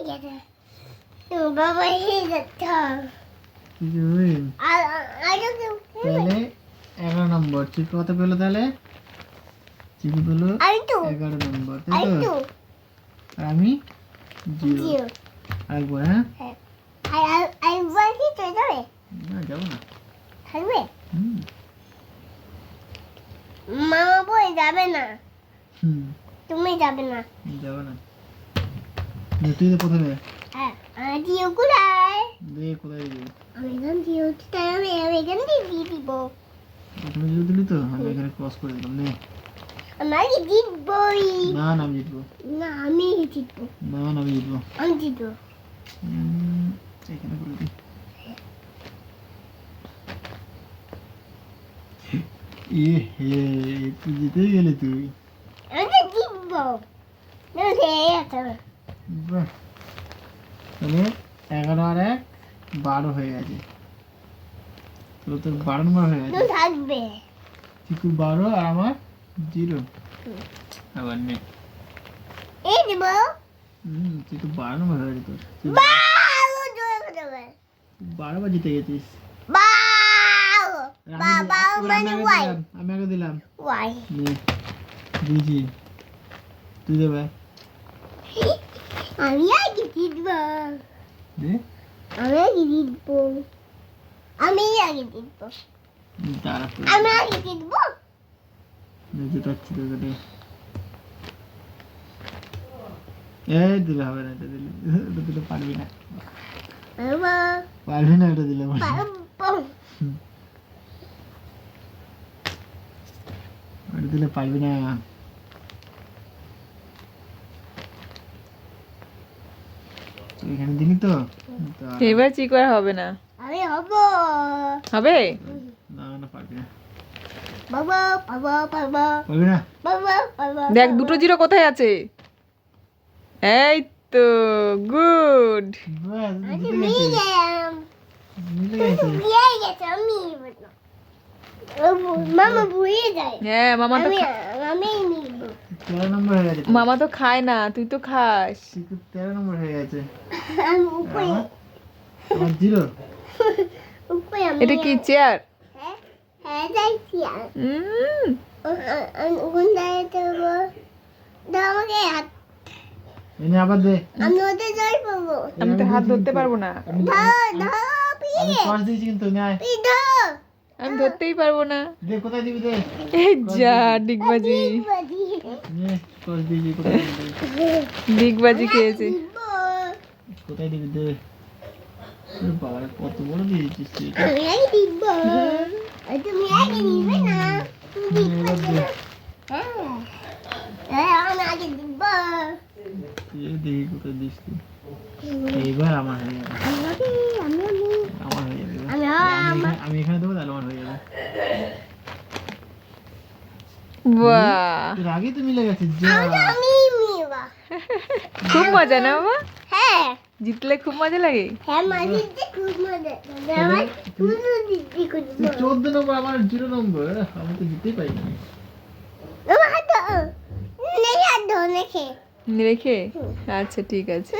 হয়ে তো বাবা হয়ে যাচ্ছে দুই আর আর- আর একটু- তাহলে এগারো নম্বর। চিকু কত পেল তাহলে? চিকু পেল এগারো নম্বর তাই তো? আর আমি? জিরো। আরেকবার হ্যাঁ? বলছি তো যাবে না যাব না। থাকবে মামা বই যাবে না। হুম। তুমি যাবে না। যাব না। দে, তুই তো প্রথমে। হ্যাঁ জিও কোথায় দে কোথায় যাবি আমি এখান জিও কোথায় আমি আমি এখান দিয়ে দিব। প্রথমে জিরো দিলি তো আমি এখানে ক্রস করে দিলাম নে। আমি জিতবই? না না আমি জিতবো। না আমি জিতবো। না না আমি জিতবো। আমি জিতবো। এখানে করে দিই। তুই জিতে গেলি তুই। আমি জিতবো। তুমি গেছো বাহ তাহলে এগারো আর এক বারো হয়ে গেছে। তো তোর বারো নম্বর হয়ে গেছে। থাকবে। চিকু বারো আর আমার জিরো। আবার নে। এই দিব হুম তুই তো বারো নম্বর হয়ে গেছে তোর বারো বার জিতে গেছিস। আমি মানে আগে দিলাম, আমি আগে দিলাম। দিয়েছি। তুই দেবে। আমি আগে জিতবো দে আমি আগে জিতবো আমি আগে জিতবো দাঁড়া তুই। আমি আগে জিতবো নে, জুটাচ্ছি তোকে দে এই দিলে হবে না এটা দিলে এটা দিলে পারবি না বাবা পারবি না এটা দিলে বাবা এটা দিলে পারবি না তুই এখানে দিলি তো? এবার চিকু আর হবে না। আমি হব। হবে? না না পারবি না। বাবা বাবা বাবা পারবি না? বাবা বাবা দেখ দুটো জিরো কোথায় আছে? এই তো গুড। মিলে। গেলাম। মিলে গেছে আমি হ্যাঁ মামা তো হয়ে মামা খায় না তুই তো খাস তেরো নম্বর হয়ে গেছে জিরো এটা কি চেয়ার হ্যাঁ হ্যাঁ আমি তো হাত ধরতে পারব না আমি- ধরতেই পারব না। দে কোথায় দিবি দে? এই যা ডিগবাজি? ডিগবাজি খেয়েছি। কোথায় দিবি দে? আরে বাবা কত বড় দিয়েছিস আমি আগে দিব আর তুমি আগে নিবে না তুমি নে, এবার দে হ্যাঁ হ্যাঁ আমি আগে দিব তুই দেখি কোথায় দিস তুই এইবার আমার হয়ে যাবে আমি আগে আমি আমি আমার হয়ে যাবে এবার। আমি আমি এখানে- আমি এখানে দেবো তাহলে আমার হয়ে যাবে বাহ। আগেই তো মিলে আমি মিবা খুব মজা না বাবা? হ্যাঁ। জিতলে খুব মজা লাগে? হ্যাঁ খুব মজা আমার চোদ্দ নম্বর আমার জিরো নম্বর আমি তো জিতেই পাইনি রেখে? আচ্ছা ঠিক আছে।